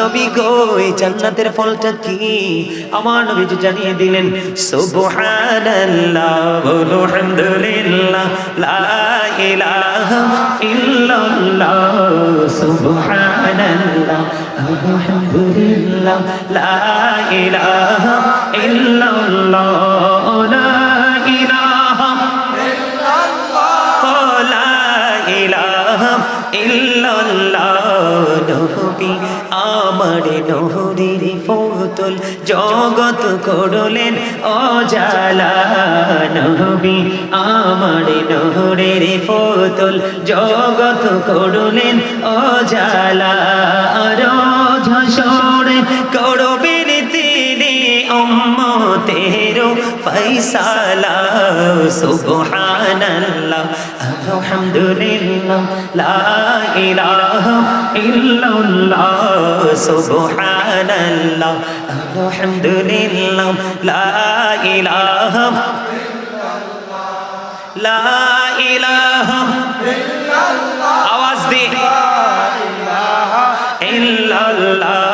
নবী গো, এই জান্নাতের ফলটা কি? আমার নবী যে জানিয়ে দিলেন, সুবহানাল্লাহ আলহামদুলিল্লাহ, লা ইলাহা ইল্লাল্লাহ, সুবহানাল্লাহ, আলহামদুলিল্লাহ, লা ইলাহা ইল্লাল্লাহ ফতুল জগৎ করলেন অজালা নবী। আমার নহরের ফতুল জগৎ করলেন অজালা। হাসরে করবেন তিনি উম্মতের ফৈসালা সুবহানাল্লাহ। আলহামদুলিল্লাহ লা ইলাহা ইল্লাল্লাহ সুবহানাল্লাহ আলহামদুলিল্লাহ লা ইলাহা লা ইলাহা আওয়াজ দি। ইল্লাল্লাহ।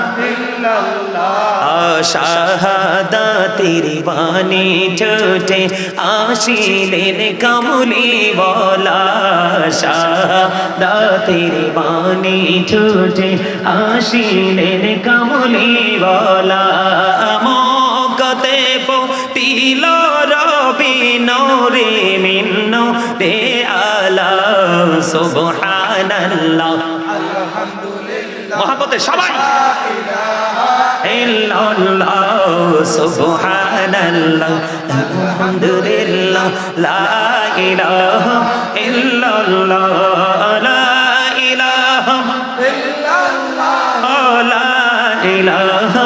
শাহাদাতের বাণী ছোটে আসিলেন কামলি বলা। শাহাদাতের বাণী ছোটে আসিলেন কামলি বলা। মকতে পিল রবি নরে মিন্ন রে আলা সুবহানাল্লাহ। মহাপতে সবাই। ইল্লাল্লাহ সুবহানাল্লাহ, আলহামদুলিল্লাহ, লা ইলাহা ইল্লাল্লাহ, লা ইলাহা ইল্লাল্লাহ, লা ইলাহা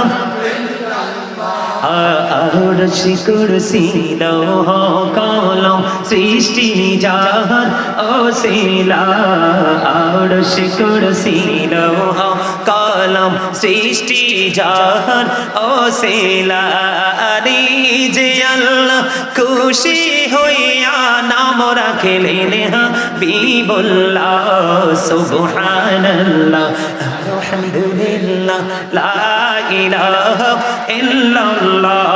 আর শিকুরসি লৌহ কলম সৃষ্টি জাহান ও শিলা আর শিকুরসি লৌহ কলম সৃষ্টি জাহান আরে যে আল্লাহ খুশি হইয়া নাম রাখলেন হাবিবুল্লাহ, সুবহানাল্লাহ, আলহামদুলিল্লাহ, লা ইলাহা ইল্লাল্লাহ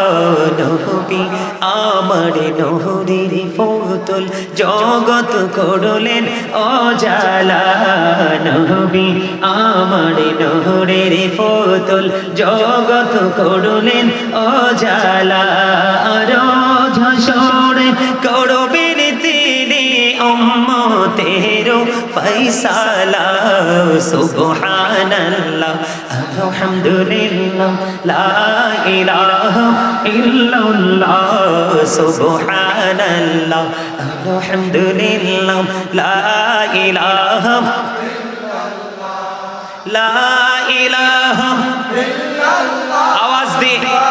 নবী, আমার নহরির ফতুল জগত করলেন অজালা নবী, আমার নহরের ফতুল জগত করলেন অজালা। আর করবেন তিনি উম্মতের ফৈসালা সুবহানাল্লাহ, আলহামদুলিল্লাহ, লা ইলাহা ইল্লাল্লাহ, সুবহানাল্লাহ, আলহামদুলিল্লাহ, লা ইলাহা লা ইলাহা আওয়াজ দি ইল্লাল্লাহ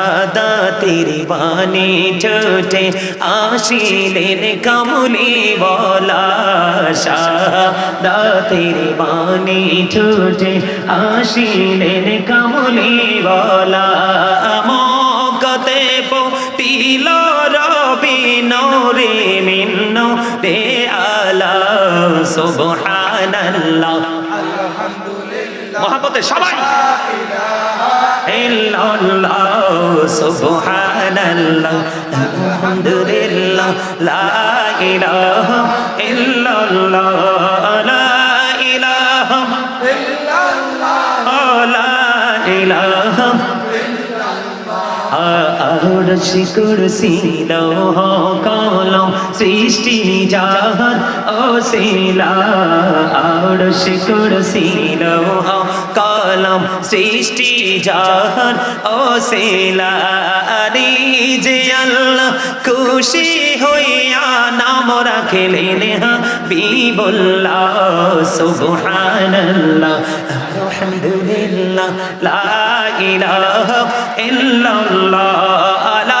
শাহাদাতের বাণী ছোটে আসিলেন কামলি বলা শাহাদাতের বাণী ছোটে আসিলেন কামলি বলা মকতে পটিল রবি নরে মিন্ন রে আলা সুবহানাল্লাহ। মহাপতে সবাই। সুবহানাল্লাহ, আলহামদুলিল্লাহ, লা ইলাহা ইল্লাল্লাহ, লা ইলাহা ইল্লাল্লাহ, লা ইলাহা আরশি কুরসি লৌহ কলম সৃষ্টি জাহান ও শিলা, আরশি কুরসি লৌহ কলম সৃষ্টি জাহান ও শিলা আরে যে আল্লাহ খুশি হইয়া নাম রাখলেন হাবিবুল্লাহ, সুবহানাল্লাহ, আলহামদুলিল্লাহ, লা ইল্লাল্লাহ লা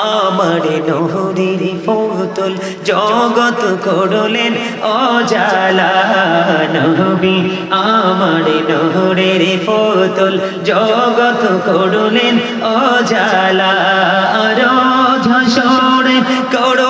আমার নহরির ফতুল জগত করলেন অজালা নবী। আমার নহরের ফতুল জগত করলেন অজালা। আর হাসরে করবেন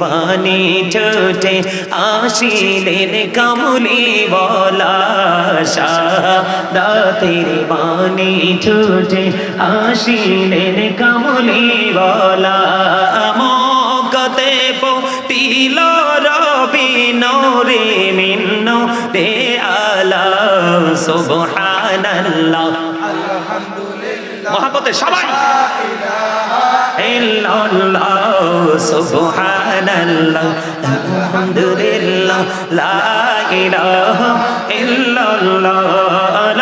বাণী ছোটে আসিলেন কামলি বলা শাহাদাতের বাণী ছোটে আসিলেন কামলি বলা মকতে পটিল রবি নরে মিন্ন রে আলা সুবহানাল্লাহ মহাপতে সবাই। ইল্লাল্লাহ, সুবহানাল্লাহ, আলহামদুলিল্লাহ, লা ইলাহা ইল্লাল্লাহ,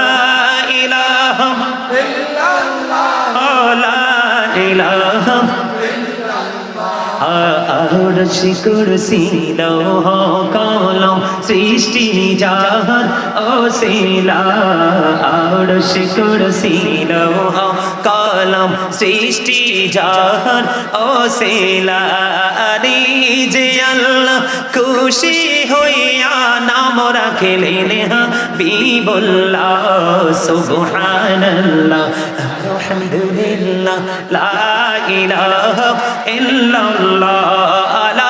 লা ইলাহা ইল্লাল্লাহ, লা ইলাহা আরশি কুরসি লৌহ কলম সৃষ্টি জাহান ও শিলা। আরশি কুরসি লৌহ কলম সৃষ্টি শিলা আরে যে আল্লাহ খুশি হইয়া নাম রাখলেন হাবিবুল্লাহ, সুবহানাল্লাহ, আলহামদুলিল্লাহ, লা ইলাহা ইল্লাল্লাহ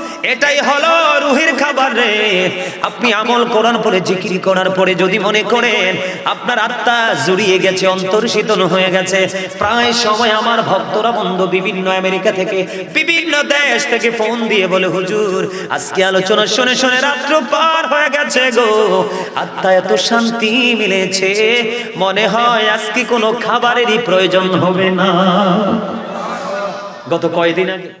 এটাই হলো রুহির খাবার রে। আপনি আমল করার পরে জিকির করার পরে যদি মনে করেন আপনার আত্মা জুড়িয়ে গেছে অন্তর শীতল হয়ে গেছে, প্রায় সময় আমার ভক্তরা বন্ধু বিভিন্ন আমেরিকা থেকে, বিভিন্ন দেশ থেকে ফোন দিয়ে বলে, হুজুর, আজকে আলোচনা শুনে শুনে রাত্র পার হয়ে গেছে গো। আত্মা এত শান্তি মিলেছে। মনে হয় আজকে কোনো খাবারেরই প্রয়োজন হবে না। গত কয়দিন আগে